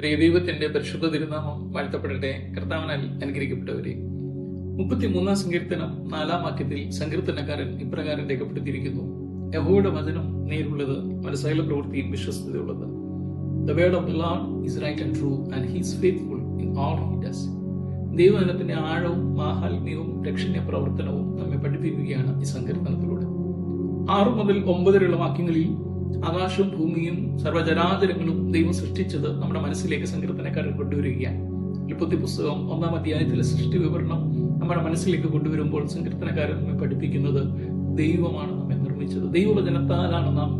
ദൈവത്തിന്റെ പരിശുദ്ധ തിരുനാമം വാഴ്ത്തപ്പെടട്ടെ. കർത്താവിനാൽ അനുഗ്രഹിക്കപ്പെട്ടവരെ മുപ്പത്തിമൂന്നാം സങ്കീർത്തനം നാലാം വാക്യത്തിൽ സങ്കീർത്തനക്കാരൻ ഇപ്രകാരം രേഖപ്പെടുത്തിയിരിക്കുന്നു. യഹോയുടെ വചനം നേരുള്ളത് മനസ്സായുള്ള പ്രവൃത്തിയും വിശ്വസ്തതയുള്ളത്. The word of the Lord is right and true and he's faithful in all he does ദൈവവചനത്തിന്റെ ആഴവും മാഹാത്മ്യവും രക്ഷണീയ പ്രവർത്തനവും നമ്മെ പഠിപ്പിക്കുകയാണ് ഈ സങ്കീർത്തനത്തിലൂടെ. ആറു മുതൽ ഒമ്പത് വരെയുള്ള വാക്യങ്ങളിൽ ആകാശവും ഭൂമിയും സർവചരാചരങ്ങളും ദൈവം സൃഷ്ടിച്ചത് നമ്മുടെ മനസ്സിലേക്ക് സങ്കീർത്തനക്കാരൻ കൊണ്ടുവരികയാണ്. ഉൽപ്പത്തി പുസ്തകം ഒന്നാം അധ്യായത്തിലെ സൃഷ്ടി വിവരണം നമ്മുടെ മനസ്സിലേക്ക് കൊണ്ടുവരുമ്പോൾ സങ്കീർത്തനക്കാരൻ നമ്മെ പഠിപ്പിക്കുന്നത് ദൈവമാണ് നമ്മെ നിർമ്മിച്ചത്. ദൈവവചനത്താലാണ് നാം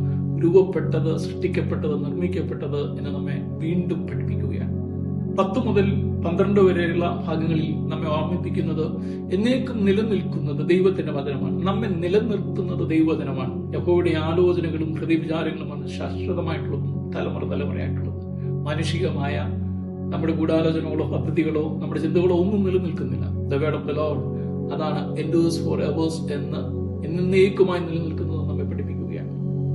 രൂപപ്പെട്ടത് സൃഷ്ടിക്കപ്പെട്ടത് നിർമ്മിക്കപ്പെട്ടത് എന്ന് നമ്മെ വീണ്ടും പഠിപ്പിക്കുകയാണ്. പത്ത് മുതൽ പന്ത്രണ്ട് വരെയുള്ള ഭാഗങ്ങളിൽ നമ്മെ ഓർമ്മിപ്പിക്കുന്നത് എന്നേക്കും നിലനിൽക്കുന്നത് ദൈവത്തിന്റെ വചനമാണ്. നമ്മെ നിലനിർത്തുന്നത് ദൈവവചനമാണ്. യഹോയുടെ ആലോചനകളും ഹൃദയവിചാരങ്ങളുമാണ് ശാശ്വതമായിട്ടുള്ളതും തലമുറ തലമുറയായിട്ടുള്ളത്. മാനുഷികമായ നമ്മുടെ ഗൂഢാലോചനകളോ പദ്ധതികളോ നമ്മുടെ ചിന്തകളോ ഒന്നും നിലനിൽക്കുന്നില്ല. The word of the Lord അതാണ് എൻഡേഴ്സ് ഫോർ എവേഴ്സ് എന്ന് എന്നേക്കുമായി പഠിപ്പിക്കുകയാണ്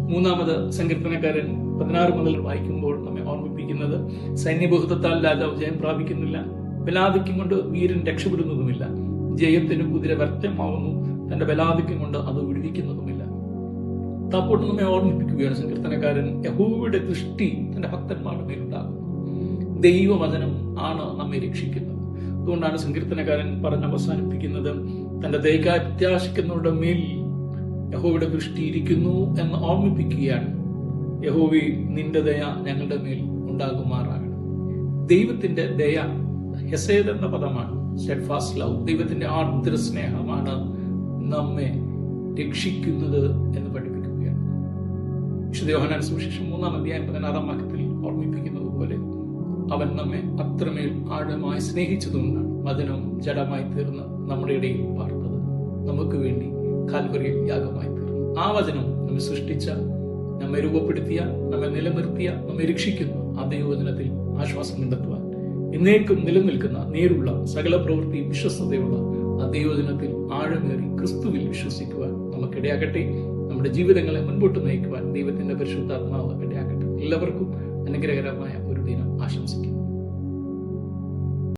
മൂന്നാമത് സങ്കീർത്തനക്കാരൻ പതിനാറ് മുതൽ വായിക്കുമ്പോൾ നമ്മെ ഓർമ്മിപ്പിക്കുന്നത് സൈന്യബഹുത്വത്താൽ രാജാവ് ജയം പ്രാപിക്കുന്നില്ല. ബലാധിക്യം കൊണ്ട് വീരൻ രക്ഷപ്പെടുന്നതുമില്ല. ജയത്തിന് കുതിര വ്യർത്ഥമാവുന്നു. തന്റെ ബലാധിക്യം കൊണ്ട് അത് വിടുവിക്കുന്നതുമില്ല. താപ്പോട്ട് നമ്മെ ഓർമ്മിപ്പിക്കുകയാണ് സങ്കീർത്തനക്കാരൻ. യഹോവയുടെ ദൃഷ്ടി തന്റെ ഭക്തന്മാരുടെ മേലുണ്ടാകുന്നു. ദൈവവചനം ആണ് നമ്മെ രക്ഷിക്കുന്നത്. അതുകൊണ്ടാണ് സങ്കീർത്തനക്കാരൻ പറഞ്ഞ് അവസാനിപ്പിക്കുന്നത് തന്റെ ദൈകാത്യാശിക്കുന്നവരുടെ മേൽ യഹോവയുടെ ദൃഷ്ടി ഇരിക്കുന്നു എന്ന് ഓർമ്മിപ്പിക്കുകയാണ് യഹോവി നിന്റെ ദയ ഞങ്ങളുടെ മേൽ ഉണ്ടാകുമാറാകണം ദൈവത്തിന്റെ ദയ ഹെസേദ് എന്ന പദമാണ്. സ്റ്റെഡ്ഫാസ്റ്റ് ലവ് ദൈവത്തിന്റെ ആർദ്ര സ്നേഹമാണ് നമ്മെ രക്ഷിക്കുന്നത് എന്ന് പഠിപ്പിക്കുകയാണ്. വിശുദ്ധ യോഹനാൻ സുവിശേഷം മൂന്നാം അധ്യായം പതിനാറാം വാക്യത്തിൽ ഓർമ്മിപ്പിക്കുന്നത് പോലെ അവൻ നമ്മെ അത്രമേൽ ആഴമായി സ്നേഹിച്ചതുകൊണ്ടാണ് വചനം ജഡമായി തീർന്ന് നമ്മുടെ ഇടയിൽ പാർത്തത്. നമുക്ക് വേണ്ടി കാൽവറിയിൽ യാഗമായി തീർന്നു ആ വചനം നമ്മെ സൃഷ്ടിച്ച നമ്മെ രൂപപ്പെടുത്തിയ നമ്മെ നിലനിർത്തിയ നമ്മെ രക്ഷിക്കുന്ന ആ ദൈവവചനത്തിൽ ആശ്വാസം കണ്ടെത്തുവാൻ എന്നേക്കും നിലനിൽക്കുന്ന നേരുള്ള സകല പ്രവൃത്തി വിശ്വസ്തതയുള്ള ആ ദൈവദിനത്തിൽ ആഴമേറി ക്രിസ്തുവിൽ വിശ്വസിക്കുവാൻ നമുക്കിടയാകട്ടെ. നമ്മുടെ ജീവിതങ്ങളെ മുൻപോട്ട് നയിക്കുവാൻ ദൈവത്തിന്റെ പരിശുദ്ധാത്മാവ് ഇടയാകട്ടെ. എല്ലാവർക്കും അനുഗ്രഹകരമായ ഒരു ദിനം ആശംസിക്കുന്നു.